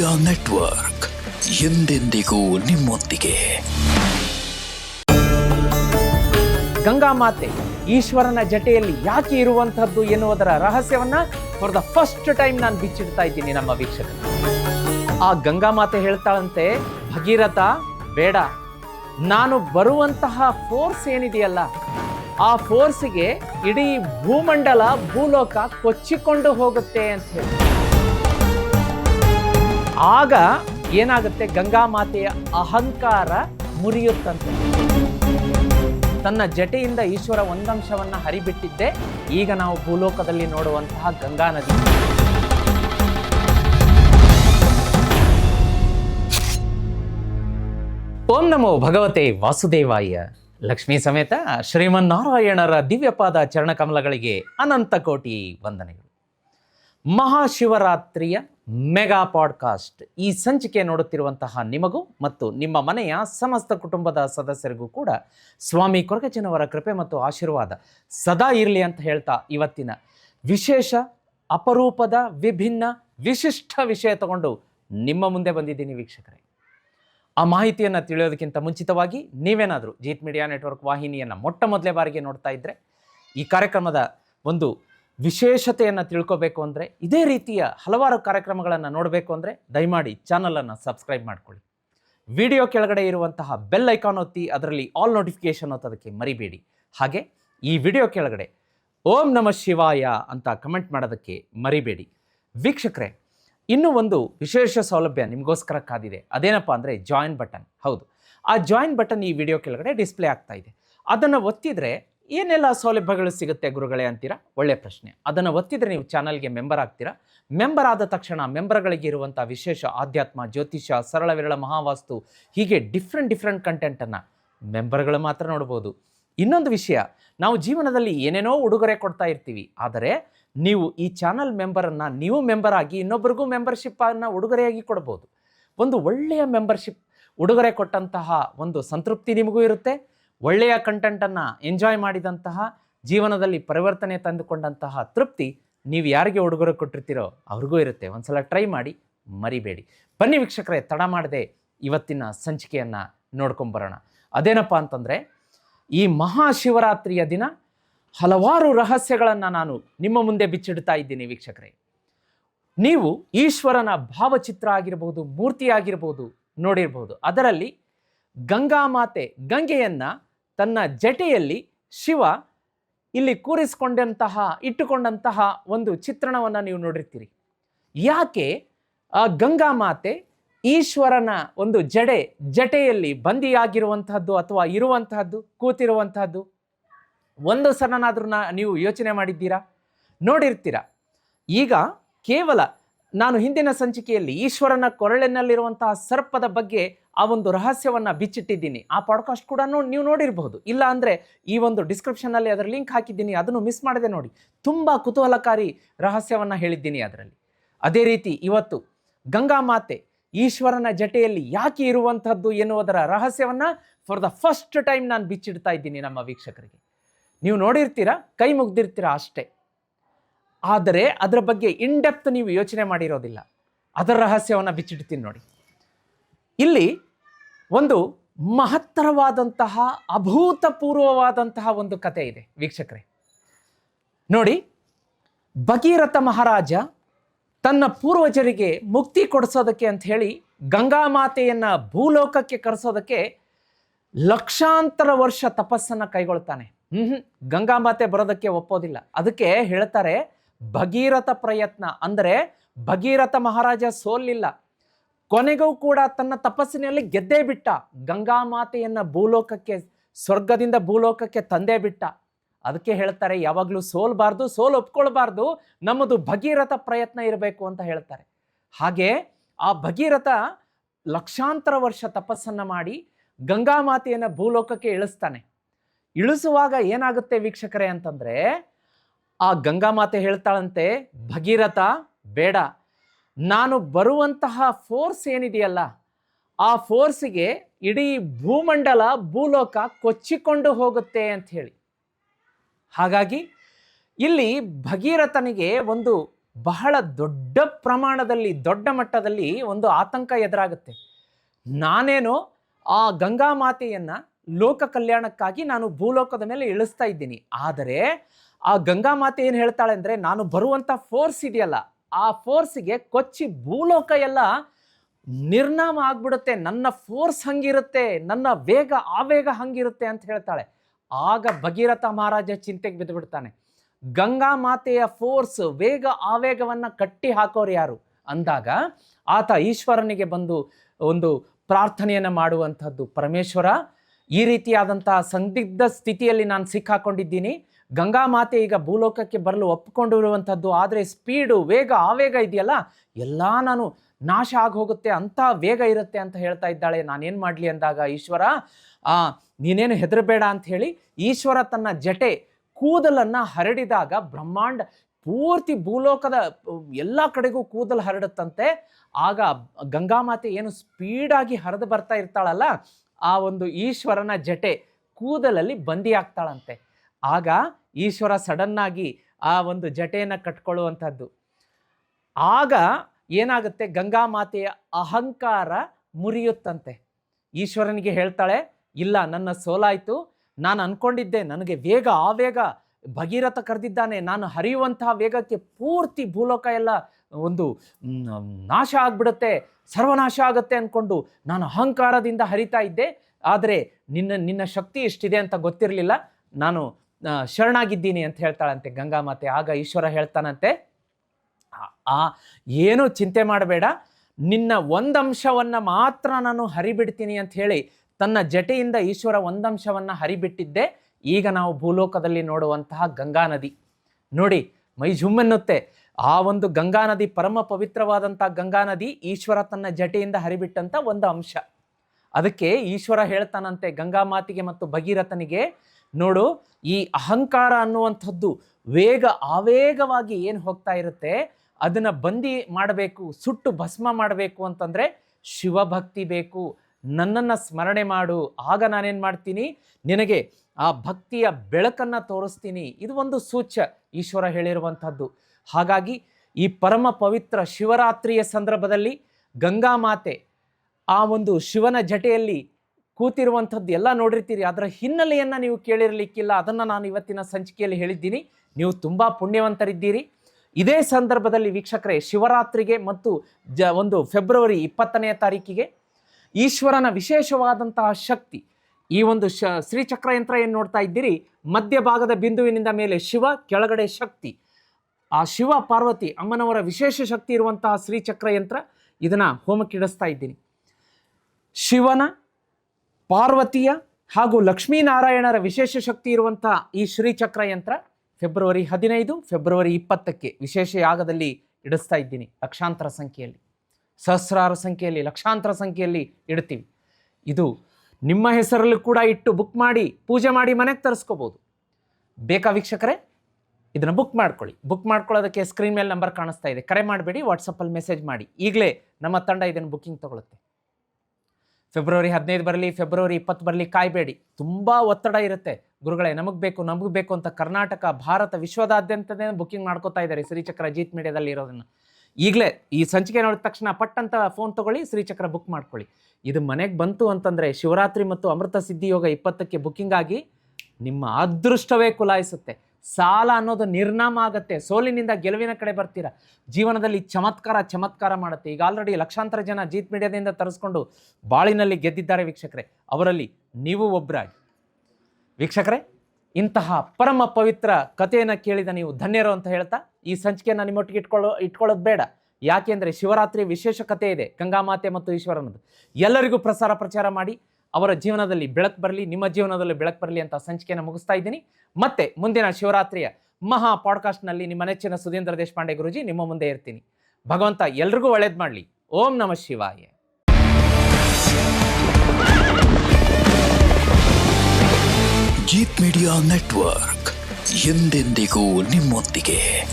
Media network ಎಂದೆಂದಿಗೂ ನಿಮ್ಮೊಂದಿಗೆ. ಗಂಗಾ ಮಾತೆ, ಈಶ್ವರನ ಜಟೆಯಲ್ಲಿ ಯಾಕೆ ಇರುವಂತಹದ್ದು ಎನ್ನುವುದರ ರಹಸ್ಯವನ್ನ ಫಾರ್ ದ ಫಸ್ಟ್ ಟೈಮ್ ನಾನು ಬಿಚ್ಚಿಡ್ತಾ ಇದ್ದೀನಿ ನಮ್ಮ ವೀಕ್ಷಕರು. ಆ ಗಂಗಾ ಮಾತೆ ಹೇಳ್ತಾಳಂತೆ, ಭಗೀರಥ, ಬೇಡ. ನಾನು ಬರುವಂತಹ ಫೋರ್ಸ್ ಏನಿದೆಯಲ್ಲ, ಆ ಫೋರ್ಸಿಗೆ ಇಡೀ ಭೂಮಂಡಲ ಭೂಲೋಕ ಕೊಚ್ಚಿಕೊಂಡು ಹೋಗುತ್ತೆ ಅಂತ ಹೇಳಿ. ಆಗ ಏನಾಗುತ್ತೆ? ಗಂಗಾ ಮಾತೆಯ ಅಹಂಕಾರ ಮುರಿಯುತ್ತಂತೆ. ತನ್ನ ಜಟೆಯಿಂದ ಈಶ್ವರ ಒಂದಂಶವನ್ನ ಹರಿಬಿಟ್ಟಿದ್ದೆ. ಈಗ ನಾವು ಭೂಲೋಕದಲ್ಲಿ ನೋಡುವಂತಹ ಗಂಗಾ ನದಿ. ಓಂ ನಮೋ ಭಗವತೆ ವಾಸುದೇವಾಯ. ಲಕ್ಷ್ಮೀ ಸಮೇತ ಶ್ರೀಮನ್ನಾರಾಯಣರ ದಿವ್ಯಪಾದ ಚರಣಕಮಲಗಳಿಗೆ ಅನಂತ ಕೋಟಿ ವಂದನೆಗಳು. ಮಹಾಶಿವರಾತ್ರಿಯ ಮೆಗಾ ಪಾಡ್ಕಾಸ್ಟ್. ಈ ಸಂಚಿಕೆ ನೋಡುತ್ತಿರುವಂತಹ ನಿಮಗೂ ಮತ್ತು ನಿಮ್ಮ ಮನೆಯ ಸಮಸ್ತ ಕುಟುಂಬದ ಸದಸ್ಯರಿಗೂ ಕೂಡ ಸ್ವಾಮಿ ಕೊರಗಜ್ಜನವರ ಕೃಪೆ ಮತ್ತು ಆಶೀರ್ವಾದ ಸದಾ ಇರಲಿ ಅಂತ ಹೇಳ್ತಾ ಇವತ್ತಿನ ವಿಶೇಷ, ಅಪರೂಪದ, ವಿಭಿನ್ನ, ವಿಶಿಷ್ಟ ವಿಷಯ ತಗೊಂಡು ನಿಮ್ಮ ಮುಂದೆ ಬಂದಿದ್ದೀನಿ ವೀಕ್ಷಕರೇ. ಆ ಮಾಹಿತಿಯನ್ನು ತಿಳಿಯೋದಕ್ಕಿಂತ ಮುಂಚಿತವಾಗಿ ನೀವೇನಾದರೂ ಜೀತ್ ಮೀಡಿಯಾ ನೆಟ್ವರ್ಕ್ ವಾಹಿನಿಯನ್ನು ಮೊಟ್ಟ ಮೊದಲೇ ಬಾರಿಗೆ ನೋಡ್ತಾ ಇದ್ದರೆ ಈ ಕಾರ್ಯಕ್ರಮದ ಒಂದು ವಿಶೇಷತೆಯನ್ನು ತಿಳ್ಕೋಬೇಕು ಅಂದರೆ ಇದೇ ರೀತಿಯ ಹಲವಾರು ಕಾರ್ಯಕ್ರಮಗಳನ್ನು ನೋಡಬೇಕು ಅಂದರೆ ದಯಮಾಡಿ ಚಾನಲನ್ನು ಸಬ್ಸ್ಕ್ರೈಬ್ ಮಾಡ್ಕೊಳ್ಳಿ. ವಿಡಿಯೋ ಕೆಳಗಡೆ ಇರುವಂತಹ ಬೆಲ್ ಐಕಾನ್ ಒತ್ತಿ ಅದರಲ್ಲಿ ಆಲ್ ನೋಟಿಫಿಕೇಷನ್ ಒತ್ತೋದಕ್ಕೆ ಮರಿಬೇಡಿ. ಹಾಗೆ ಈ ವಿಡಿಯೋ ಕೆಳಗಡೆ ಓಂ ನಮ ಶಿವಾಯ ಅಂತ ಕಮೆಂಟ್ ಮಾಡೋದಕ್ಕೆ ಮರಿಬೇಡಿ. ವೀಕ್ಷಕರೇ, ಇನ್ನೂ ಒಂದು ವಿಶೇಷ ಸೌಲಭ್ಯ ನಿಮಗೋಸ್ಕರ ಕಾದಿದೆ. ಅದೇನಪ್ಪ ಅಂದರೆ ಜಾಯಿನ್ ಬಟನ್ ಹೌದು. ಆ ಜಾಯಿನ್ ಬಟನ್ ಈ ವಿಡಿಯೋ ಕೆಳಗಡೆ ಡಿಸ್ಪ್ಲೇ ಆಗ್ತಾ ಇದೆ. ಅದನ್ನು ಒತ್ತಿದರೆ ಏನೆಲ್ಲ ಸೌಲಭ್ಯಗಳು ಸಿಗುತ್ತೆ ಗುರುಗಳೇ ಅಂತೀರಾ? ಒಳ್ಳೆಯ ಪ್ರಶ್ನೆ. ಅದನ್ನು ಒತ್ತಿದರೆ ನೀವು ಚಾನಲ್ಗೆ ಮೆಂಬರ್ ಆಗ್ತೀರಾ? ಮೆಂಬರ್ ಆದ ತಕ್ಷಣ ಮೆಂಬರ್ಗಳಿಗೆ ಇರುವಂಥ ವಿಶೇಷ ಆಧ್ಯಾತ್ಮ, ಜ್ಯೋತಿಷ್ಯ ಸರಳ ವಿರಳ ಮಹಾವಾಸ್ತು, ಹೀಗೆ ಡಿಫ್ರೆಂಟ್ ಡಿಫ್ರೆಂಟ್ ಕಂಟೆಂಟನ್ನು ಮೆಂಬರ್ಗಳು ಮಾತ್ರ ನೋಡ್ಬೋದು. ಇನ್ನೊಂದು ವಿಷಯ, ನಾವು ಜೀವನದಲ್ಲಿ ಏನೇನೋ ಉಡುಗೊರೆ ಕೊಡ್ತಾ ಇರ್ತೀವಿ, ಆದರೆ ನೀವು ಈ ಚಾನಲ್ ಮೆಂಬರನ್ನು ನೀವು ಮೆಂಬರ್ ಆಗಿ ಇನ್ನೊಬ್ಬರಿಗೂ ಮೆಂಬರ್ಶಿಪ್ಪನ್ನು ಉಡುಗೊರೆಯಾಗಿ ಕೊಡ್ಬೋದು. ಒಂದು ಒಳ್ಳೆಯ ಮೆಂಬರ್ಶಿಪ್ ಉಡುಗೊರೆ ಕೊಟ್ಟಂತಹ ಒಂದು ಸಂತೃಪ್ತಿ ನಿಮಗೂ ಇರುತ್ತೆ. ಒಳ್ಳೆಯ ಕಂಟೆಂಟನ್ನು ಎಂಜಾಯ್ ಮಾಡಿದಂತಹ ಜೀವನದಲ್ಲಿ ಪರಿವರ್ತನೆ ತಂದುಕೊಂಡಂತಹ ತೃಪ್ತಿ ನೀವು ಯಾರಿಗೆ ಹುಡುಗರು ಕೊಟ್ಟಿರ್ತೀರೋ ಅವ್ರಿಗೂ ಇರುತ್ತೆ. ಒಂದ್ಸಲ ಟ್ರೈ ಮಾಡಿ, ಮರಿಬೇಡಿ. ಬನ್ನಿ ವೀಕ್ಷಕರೇ, ತಡ ಮಾಡದೆ ಇವತ್ತಿನ ಸಂಚಿಕೆಯನ್ನು ನೋಡ್ಕೊಂಬರೋಣ ಅದೇನಪ್ಪ ಅಂತಂದರೆ, ಈ ಮಹಾಶಿವರಾತ್ರಿಯ ದಿನ ಹಲವಾರು ರಹಸ್ಯಗಳನ್ನು ನಾನು ನಿಮ್ಮ ಮುಂದೆ ಬಿಚ್ಚಿಡ್ತಾ ಇದ್ದೀನಿ ವೀಕ್ಷಕರೇ. ನೀವು ಈಶ್ವರನ ಭಾವಚಿತ್ರ ಆಗಿರ್ಬೋದು, ಮೂರ್ತಿ ಆಗಿರ್ಬೋದು, ನೋಡಿರ್ಬೋದು. ಅದರಲ್ಲಿ ಗಂಗಾ ಮಾತೆ ಗಂಗೆಯನ್ನ ತನ್ನ ಜಟೆಯಲ್ಲಿ ಶಿವ ಇಲ್ಲಿ ಕೂರಿಸಿಕೊಂಡಂತಹ, ಇಟ್ಟುಕೊಂಡಂತಹ ಒಂದು ಚಿತ್ರಣವನ್ನು ನೀವು ನೋಡಿರ್ತೀರಿ. ಯಾಕೆ ಆ ಗಂಗಾ ಮಾತೆ ಈಶ್ವರನ ಒಂದು ಜಡೆ, ಜಟೆಯಲ್ಲಿ ಬಂದಿಯಾಗಿರುವಂತಹದ್ದು ಅಥವಾ ಇರುವಂತಹದ್ದು, ಕೂತಿರುವಂತಹದ್ದು? ಒಂದು ಸಲನಾದ್ರೂ ನೀವು ಯೋಚನೆ ಮಾಡಿದ್ದೀರಾ? ನೋಡಿರ್ತೀರಾ? ಈಗ ಕೇವಲ ನಾನು ಹಿಂದಿನ ಸಂಚಿಕೆಯಲ್ಲಿ ಈಶ್ವರನ ಕೊರಳಿನಲ್ಲಿರುವಂತಹ ಸರ್ಪದ ಬಗ್ಗೆ ಆ ಒಂದು ರಹಸ್ಯವನ್ನು ಬಿಚ್ಚಿಟ್ಟಿದ್ದೀನಿ. ಆ ಪಾಡ್ಕಾಸ್ಟ್ ಕೂಡ ನೀವು ನೋಡಿರಬಹುದು. ಇಲ್ಲ ಅಂದರೆ ಈ ಒಂದು ಡಿಸ್ಕ್ರಿಪ್ಷನಲ್ಲಿ ಅದರ ಲಿಂಕ್ ಹಾಕಿದ್ದೀನಿ. ಅದನ್ನು ಮಿಸ್ ಮಾಡದೆ ನೋಡಿ. ತುಂಬ ಕುತೂಹಲಕಾರಿ ರಹಸ್ಯವನ್ನು ಹೇಳಿದ್ದೀನಿ ಅದರಲ್ಲಿ. ಅದೇ ರೀತಿ ಇವತ್ತು ಗಂಗಾ ಮಾತೆ ಈಶ್ವರನ ಜಟೆಯಲ್ಲಿ ಯಾಕೆ ಇರುವಂಥದ್ದು ಎನ್ನುವುದರ ರಹಸ್ಯವನ್ನು ಫಾರ್ ದ ಫಸ್ಟ್ ಟೈಮ್ ನಾನು ಬಿಚ್ಚಿಡ್ತಾ ಇದ್ದೀನಿ ನಮ್ಮ ವೀಕ್ಷಕರಿಗೆ. ನೀವು ನೋಡಿರ್ತೀರಾ? ಕೈ ಮುಗ್ದಿರ್ತೀರಾ? ಅಷ್ಟೇ. ಆದರೆ ಅದರ ಬಗ್ಗೆ ಇನ್ ಡೆಪ್ತ್ ನೀವು ಯೋಚನೆ ಮಾಡಿರೋದಿಲ್ಲ. ಅದರ ರಹಸ್ಯವನ್ನು ಬಿಚ್ಚಿಡ್ತೀನಿ ನೋಡಿ. ಇಲ್ಲಿ ಒಂದು ಮಹತ್ತರವಾದಂತಹ, ಅಭೂತಪೂರ್ವವಾದಂತಹ ಒಂದು ಕತೆ ಇದೆ ವೀಕ್ಷಕರೇ. ನೋಡಿ, ಭಗೀರಥ ಮಹಾರಾಜ ತನ್ನ ಪೂರ್ವಜರಿಗೆ ಮುಕ್ತಿ ಕೊಡಿಸೋದಕ್ಕೆ ಅಂತ ಹೇಳಿ ಗಂಗಾ ಮಾತೆಯನ್ನು ಭೂಲೋಕಕ್ಕೆ ಕರೆಸೋದಕ್ಕೆ ಲಕ್ಷಾಂತರ ವರ್ಷ ತಪಸ್ಸನ್ನು ಕೈಗೊಳ್ತಾನೆ. ಹ್ಞೂ ಗಂಗಾಮಾತೆ ಗಂಗಾ ಮಾತೆ ಬರೋದಕ್ಕೆ ಒಪ್ಪೋದಿಲ್ಲ. ಅದಕ್ಕೆ ಹೇಳ್ತಾರೆ ಭಗೀರಥ ಪ್ರಯತ್ನ. ಅಂದರೆ ಭಗೀರಥ ಮಹಾರಾಜ ಸೋಲಿಲ್ಲ. ಕೊನೆಗೂ ಕೂಡ ತನ್ನ ತಪಸ್ಸಿನಲ್ಲಿ ಗೆದ್ದೇ ಬಿಟ್ಟ. ಗಂಗಾ ಮಾತೆಯನ್ನು ಭೂಲೋಕಕ್ಕೆ, ಸ್ವರ್ಗದಿಂದ ಭೂಲೋಕಕ್ಕೆ ತಂದೇ ಬಿಟ್ಟ. ಅದಕ್ಕೆ ಹೇಳ್ತಾರೆ, ಯಾವಾಗಲೂ ಸೋಲ್ಬಾರ್ದು, ಸೋಲ್ ಒಪ್ಕೊಳ್ಬಾರ್ದು, ನಮ್ಮದು ಭಗೀರಥ ಪ್ರಯತ್ನ ಇರಬೇಕು ಅಂತ ಹೇಳ್ತಾರೆ. ಹಾಗೆ ಆ ಭಗೀರಥ ಲಕ್ಷಾಂತರ ವರ್ಷ ತಪಸ್ಸನ್ನ ಮಾಡಿ ಗಂಗಾ ಮಾತೆಯನ್ನು ಭೂಲೋಕಕ್ಕೆ ಇಳಿಸ್ತಾನೆ. ಇಳಿಸುವಾಗ ಏನಾಗುತ್ತೆ ವೀಕ್ಷಕರೇ ಅಂತಂದ್ರೆ ಆ ಗಂಗಾ ಮಾತೆ ಹೇಳ್ತಾಳಂತೆ, ಭಗೀರಥ, ಬೇಡ. ನಾನು ಬರುವಂತಹ ಫೋರ್ಸ್ ಏನಿದೆಯಲ್ಲ, ಆ ಫೋರ್ಸಿಗೆ ಇಡೀ ಭೂಮಂಡಲ, ಭೂಲೋಕ ಕೊಚ್ಚಿಕೊಂಡು ಹೋಗುತ್ತೆ ಅಂತ ಹೇಳಿ ಹಾಗಾಗಿ ಇಲ್ಲಿ ಭಗೀರಥನಿಗೆ ಒಂದು ಬಹಳ ದೊಡ್ಡ ಪ್ರಮಾಣದಲ್ಲಿ, ದೊಡ್ಡ ಮಟ್ಟದಲ್ಲಿ ಒಂದು ಆತಂಕ ಎದುರಾಗುತ್ತೆ. ನಾನೇನು ಆ ಗಂಗಾ ಮಾತೆಯನ್ನು ಲೋಕ ಕಲ್ಯಾಣಕ್ಕಾಗಿ ನಾನು ಭೂಲೋಕದ ಮೇಲೆ ಇಳಿಸ್ತಾ ಇದ್ದೀನಿ. ಆದರೆ ಆ ಗಂಗಾ ಮಾತೆ ಏನು ಹೇಳ್ತಾಳೆ ಅಂದರೆ, ನಾನು ಬರುವಂಥ ಫೋರ್ಸ್ ಇದೆಯಲ್ಲ, ಆ ಫೋರ್ಸಿಗೆ ಕೊಚ್ಚಿ ಭೂಲೋಕ ಎಲ್ಲ ನಿರ್ನಾಮ ಆಗ್ಬಿಡುತ್ತೆ. ನನ್ನ ಫೋರ್ಸ್ ಹಂಗಿರುತ್ತೆ, ನನ್ನ ವೇಗ, ಆವೇಗ ಹಂಗಿರುತ್ತೆ ಅಂತ ಹೇಳ್ತಾಳೆ. ಆಗ ಭಗೀರಥ ಮಹಾರಾಜ ಚಿಂತೆಗೆ ಬಿದ್ದು ಬಿಡ್ತಾನೆ ಗಂಗಾ ಮಾತೆಯ ಫೋರ್ಸ್ ವೇಗ, ಆವೇಗವನ್ನ ಕಟ್ಟಿ ಹಾಕೋರು ಯಾರು? ಅಂದಾಗ ಆತ ಈಶ್ವರನಿಗೆ ಬಂದು ಒಂದು ಪ್ರಾರ್ಥನೆಯನ್ನು ಮಾಡುವಂಥದ್ದು. ಪರಮೇಶ್ವರ, ಈ ರೀತಿಯಾದಂತಹ ಸಂದಿಗ್ಧ ಸ್ಥಿತಿಯಲ್ಲಿ ನಾನು ಸಿಕ್ಕಾಕೊಂಡಿದ್ದೀನಿ. ಗಂಗಾ ಮಾತೆ ಈಗ ಭೂಲೋಕಕ್ಕೆ ಬರಲು ಒಪ್ಪಿಕೊಂಡಿರುವಂಥದ್ದು, ಆದರೆ ಸ್ಪೀಡು ವೇಗ, ಆವೇಗ ಇದೆಯಲ್ಲ? ಎಲ್ಲ ನಾನು ನಾಶ ಆಗಿ ಹೋಗುತ್ತೆ ಅಂಥ ವೇಗ ಇರುತ್ತೆ ಅಂತ ಹೇಳ್ತಾ ಇದ್ದಾಳೆ. ನಾನೇನು ಮಾಡಲಿ ಅಂದಾಗ, ಈಶ್ವರ ನೀನೇನು ಹೆದರಬೇಡ ಅಂತ ಹೇಳಿ ಈಶ್ವರ ತನ್ನ ಜಟೆ ಕೂದಲನ್ನು ಹರಡಿದಾಗ ಬ್ರಹ್ಮಾಂಡ ಪೂರ್ತಿ ಭೂಲೋಕದ ಎಲ್ಲ ಕಡೆಗೂ ಕೂದಲು ಹರಡುತ್ತಂತೆ. ಆಗ ಗಂಗಾಮಾತೆ ಏನು ಸ್ಪೀಡಾಗಿ ಹರಿದು ಬರ್ತಾ ಇರ್ತಾಳಲ್ಲ, ಆ ಒಂದು ಈಶ್ವರನ ಜಟೆ ಕೂದಲಲ್ಲಿ ಬಂದಿಯಾಗ್ತಾಳಂತೆ. ಆಗ ಈಶ್ವರ ಸಡನ್ನಾಗಿ ಆ ಒಂದು ಜಟೆಯನ್ನು ಕಟ್ಕೊಳ್ಳುವಂಥದ್ದು. ಆಗ ಏನಾಗುತ್ತೆ? ಗಂಗಾ ಮಾತೆಯ ಅಹಂಕಾರ ಮುರಿಯುತ್ತಂತೆ. ಈಶ್ವರನಿಗೆ ಹೇಳ್ತಾಳೆ, ಇಲ್ಲ, ನನ್ನ ಸೋಲಾಯಿತು. ನಾನು ಅನ್ಕೊಂಡಿದ್ದೆ, ನನಗೆ ವೇಗ, ಆವೇಗ, ಭಗೀರಥ ಕರೆದಿದ್ದಾನೆ. ನಾನು ಹರಿಯುವಂತಹ ವೇಗಕ್ಕೆ ಪೂರ್ತಿ ಭೂಲೋಕ ಎಲ್ಲ ಒಂದು ನಾಶ ಆಗ್ಬಿಡುತ್ತೆ, ಸರ್ವನಾಶ ಆಗುತ್ತೆ ಅಂದ್ಕೊಂಡು ನಾನು ಅಹಂಕಾರದಿಂದ ಹರಿತಾ ಇದ್ದೆ. ಆದರೆ ನಿನ್ನ ನಿನ್ನ ಶಕ್ತಿ ಎಷ್ಟಿದೆ ಅಂತ ಗೊತ್ತಿರಲಿಲ್ಲ. ನಾನು ಶರಣಾಗಿದ್ದೀನಿ ಅಂತ ಹೇಳ್ತಾಳಂತೆ. ಗಂಗಾಮಾತೆ ಆಗ ಈಶ್ವರ ಹೇಳ್ತಾನಂತೆ, ಆ- ಆ, ಏನು ಚಿಂತೆ ಮಾಡಬೇಡ. ನಿನ್ನ ಒಂದಂಶವನ್ನು ಮಾತ್ರ ನಾನು ಹರಿಬಿಡ್ತೀನಿ ಅಂತ ಹೇಳಿ ತನ್ನ ಜಟೆಯಿಂದ ಈಶ್ವರ ಒಂದಂಶವನ್ನು ಹರಿಬಿಟ್ಟಿದ್ದೆ. ಈಗ ನಾವು ಭೂಲೋಕದಲ್ಲಿ ನೋಡುವಂತಹ ಗಂಗಾ ನದಿ. ನೋಡಿ, ಮೈ ಜುಮ್ಮೆನ್ನುತ್ತೆ ಆ ಒಂದು ಗಂಗಾ ನದಿ ಪರಮ ಪವಿತ್ರವಾದಂಥ ಗಂಗಾ ನದಿ ಈಶ್ವರ ತನ್ನ ಜಟೆಯಿಂದ ಹರಿಬಿಟ್ಟಂಥ ಒಂದು ಅಂಶ. ಅದಕ್ಕೆ ಈಶ್ವರ ಹೇಳ್ತಾನಂತೆ ಗಂಗಾ ಮಾತಿಗೆ ಮತ್ತು ಭಗೀರಥನಿಗೆ ನೋಡು, ಈ ಅಹಂಕಾರ ಅನ್ನುವಂಥದ್ದು ವೇಗ, ಆವೇಗವಾಗಿ ಏನು ಹೋಗ್ತಾ ಇರುತ್ತೆ, ಅದನ್ನ ಬಂದಿ ಮಾಡಬೇಕು, ಸುಟ್ಟು ಭಸ್ಮ ಮಾಡಬೇಕು ಅಂತಂದ್ರೆ ಶಿವಭಕ್ತಿ ಬೇಕು. ನನ್ನನ್ನು ಸ್ಮರಣೆ ಮಾಡು. ಆಗ ನಾನೇನು ಮಾಡ್ತೀನಿ? ನಿನಗೆ ಆ ಭಕ್ತಿಯ ಬೆಳಕನ್ನು ತೋರಿಸ್ತೀನಿ. ಇದು ಒಂದು ಸೂಚ್ಯ ಈಶ್ವರ ಹೇಳಿರುವಂಥದ್ದು. ಹಾಗಾಗಿ ಈ ಪರಮ ಪವಿತ್ರ ಶಿವರಾತ್ರಿಯ ಸಂದರ್ಭದಲ್ಲಿ ಗಂಗಾ ಮಾತೆ ಆ ಒಂದು ಶಿವನ ಜಟೆಯಲ್ಲಿ ಕೂತಿರುವಂಥದ್ದು ಎಲ್ಲ ನೋಡಿರ್ತೀರಿ. ಅದರ ಹಿನ್ನೆಲೆಯನ್ನು ನೀವು ಕೇಳಿರಲಿಕ್ಕಿಲ್ಲ. ಅದನ್ನು ನಾನು ಇವತ್ತಿನ ಸಂಚಿಕೆಯಲ್ಲಿ ಹೇಳಿದ್ದೀನಿ. ನೀವು ತುಂಬ ಪುಣ್ಯವಂತರಿದ್ದೀರಿ. ಇದೇ ಸಂದರ್ಭದಲ್ಲಿ ವೀಕ್ಷಕರೇ, ಶಿವರಾತ್ರಿಗೆ ಮತ್ತು ಜ ಒಂದು ಫೆಬ್ರವರಿ ಇಪ್ಪತ್ತನೆಯ ತಾರೀಕಿಗೆ ಈಶ್ವರನ ವಿಶೇಷವಾದಂತಹ ಶಕ್ತಿ, ಈ ಒಂದು ಶ ಶ್ರೀಚಕ್ರ ಯಂತ್ರ ಏನು ನೋಡ್ತಾ ಇದ್ದೀರಿ? ಮಧ್ಯಭಾಗದ ಬಿಂದುವಿನಿಂದ ಮೇಲೆ ಶಿವ, ಕೆಳಗಡೆ ಶಕ್ತಿ. ಆ ಶಿವ, ಪಾರ್ವತಿ ಅಮ್ಮನವರ ವಿಶೇಷ ಶಕ್ತಿ ಇರುವಂತಹ ಶ್ರೀಚಕ್ರ ಯಂತ್ರ, ಇದನ್ನು ಹೋಮಕ್ಕಿಡಿಸ್ತಾ ಇದ್ದೀನಿ. ಶಿವನ ಪಾರ್ವತಿಯ ಹಾಗೂ ಲಕ್ಷ್ಮೀನಾರಾಯಣರ ವಿಶೇಷ ಶಕ್ತಿ ಇರುವಂತಹ ಈ ಶ್ರೀಚಕ್ರ ಯಂತ್ರ ಫೆಬ್ರವರಿ ಹದಿನೈದು, ಫೆಬ್ರವರಿ ಇಪ್ಪತ್ತಕ್ಕೆ ವಿಶೇಷ ಯಾಗದಲ್ಲಿ ಇಡಿಸ್ತಾ ಇದ್ದೀನಿ. ಲಕ್ಷಾಂತರ ಸಂಖ್ಯೆಯಲ್ಲಿ, ಸಹಸ್ರಾರು ಸಂಖ್ಯೆಯಲ್ಲಿ, ಲಕ್ಷಾಂತರ ಸಂಖ್ಯೆಯಲ್ಲಿ ಇಡ್ತೀವಿ. ಇದು ನಿಮ್ಮ ಹೆಸರಲ್ಲೂ ಕೂಡ ಇಟ್ಟು ಬುಕ್ ಮಾಡಿ, ಪೂಜೆ ಮಾಡಿ ಮನೆಗೆ ತರಿಸ್ಕೋಬೋದು. ಬೇಕಾ ವೀಕ್ಷಕರೇ? ಇದನ್ನು ಬುಕ್ ಮಾಡ್ಕೊಳ್ಳಿ. ಬುಕ್ ಮಾಡ್ಕೊಳ್ಳೋದಕ್ಕೆ ಸ್ಕ್ರೀನ್ ಮೇಲೆ ನಂಬರ್ ಕಾಣಿಸ್ತಾ ಇದೆ. ಕರೆ ಮಾಡಬೇಡಿ ವಾಟ್ಸಪ್ಪಲ್ಲಿ ಮೆಸೇಜ್ ಮಾಡಿ. ಈಗಲೇ ನಮ್ಮ ತಂಡ ಇದನ್ನು ಬುಕ್ಕಿಂಗ್ ತಗೊಳುತ್ತೆ. ಫೆಬ್ರವರಿ ಹದಿನೈದು ಬರಲಿ, ಫೆಬ್ರವರಿ ಇಪ್ಪತ್ತು ಬರಲಿ ಕಾಯಬೇಡಿ. ತುಂಬ ಒತ್ತಡ ಇರುತ್ತೆ. ಗುರುಗಳೇ, ನಮಗೆ ಬೇಕು ನಮಗೆ ಬೇಕು ಅಂತ ಕರ್ನಾಟಕ, ಭಾರತ ವಿಶ್ವದಾದ್ಯಂತನೇ ಬುಕ್ಕಿಂಗ್ ಮಾಡ್ಕೋತಾ ಇದ್ದಾರೆ ಶ್ರೀಚಕ್ರ ಜೀತ್ ಮೀಡಿಯಾದಲ್ಲಿ ಇರೋದನ್ನು. ಈಗಲೇ ಈ ಸಂಚಿಕೆ ನೋಡಿದ ತಕ್ಷಣ ಪಟ್ ಅಂತ ಫೋನ್ ತಗೊಳ್ಳಿ, ಶ್ರೀಚಕ್ರ ಬುಕ್ ಮಾಡ್ಕೊಳ್ಳಿ. ಇದು ಮನೆಗೆ ಬಂತು ಅಂತಂದರೆ ಶಿವರಾತ್ರಿ ಮತ್ತು ಅಮೃತ ಸಿದ್ಧಿ ಯೋಗ ಇಪ್ಪತ್ತಕ್ಕೆ ಬುಕ್ಕಿಂಗ್ ಆಗಿ ನಿಮ್ಮ ಅದೃಷ್ಟವೇ ಕುಲಾಯಿಸುತ್ತೆ. ಸಾಲ ಅನ್ನೋದು ನಿರ್ನಾಮ ಆಗುತ್ತೆ. ಸೋಲಿನಿಂದ ಗೆಲುವಿನ ಕಡೆ ಬರ್ತೀರಾ. ಜೀವನದಲ್ಲಿ ಚಮತ್ಕಾರ ಚಮತ್ಕಾರ ಮಾಡುತ್ತೆ. ಈಗ ಆಲ್ರೆಡಿ ಲಕ್ಷಾಂತರ ಜನ ಜೀತ್ ಮೀಡಿಯಾದಿಂದ ತರಿಸ್ಕೊಂಡು ಬಾಳಿನಲ್ಲಿ ಗೆದ್ದಿದ್ದಾರೆ ವೀಕ್ಷಕರೇ. ಅವರಲ್ಲಿ ನೀವು ಒಬ್ಬರಾಗಿ ವೀಕ್ಷಕರೇ, ಇಂತಹ ಪರಮ ಪವಿತ್ರ ಕಥೆಯನ್ನು ಕೇಳಿದ ನೀವು ಧನ್ಯರು ಅಂತ ಹೇಳ್ತಾ ಈ ಸಂಚಿಕೆಯನ್ನು ನಿಮ್ಮೊಟ್ಟಿಗೆ ಇಟ್ಕೊಳ್ಳೋ, ಇಟ್ಕೊಳ್ಳೋದು ಬೇಡ. ಯಾಕೆಂದರೆ ಶಿವರಾತ್ರಿ ವಿಶೇಷ ಕಥೆ ಇದೆ, ಗಂಗಾಮಾತೆ ಮತ್ತು ಈಶ್ವರನದು. ಎಲ್ಲರಿಗೂ ಪ್ರಸಾರ ಪ್ರಚಾರ ಮಾಡಿ ಅವರ ಜೀವನದಲ್ಲಿ ಬೆಳಕು ಬರಲಿ, ನಿಮ್ಮ ಜೀವನದಲ್ಲಿ ಬೆಳಕು ಬರಲಿ ಅಂತ ಸಂಚಿಕೆಯನ್ನು ಮುಗಿಸ್ತಾ ಇದ್ದೀನಿ. ಮತ್ತೆ ಮುಂದಿನ ಶಿವರಾತ್ರಿಯ ಮಹಾ ಪಾಡ್ಕಾಸ್ಟ್ನಲ್ಲಿ ನಿಮ್ಮ ನೆಚ್ಚಿನ ಸುಧೀಂದ್ರ ದೇಶಪಾಂಡೆ ಗುರುಜಿ ನಿಮ್ಮ ಮುಂದೆ ಇರ್ತೀನಿ. ಭಗವಂತ ಎಲ್ರಿಗೂ ಒಳ್ಳೇದು ಮಾಡಲಿ. ಓಂ ನಮ ಶಿವಾಯ. ಜೀತ್ ಮೀಡಿಯಾ ನೆಟ್ವರ್ಕ್ ಎಂದೆಂದಿಗೂ ನಿಮ್ಮೊಂದಿಗೆ.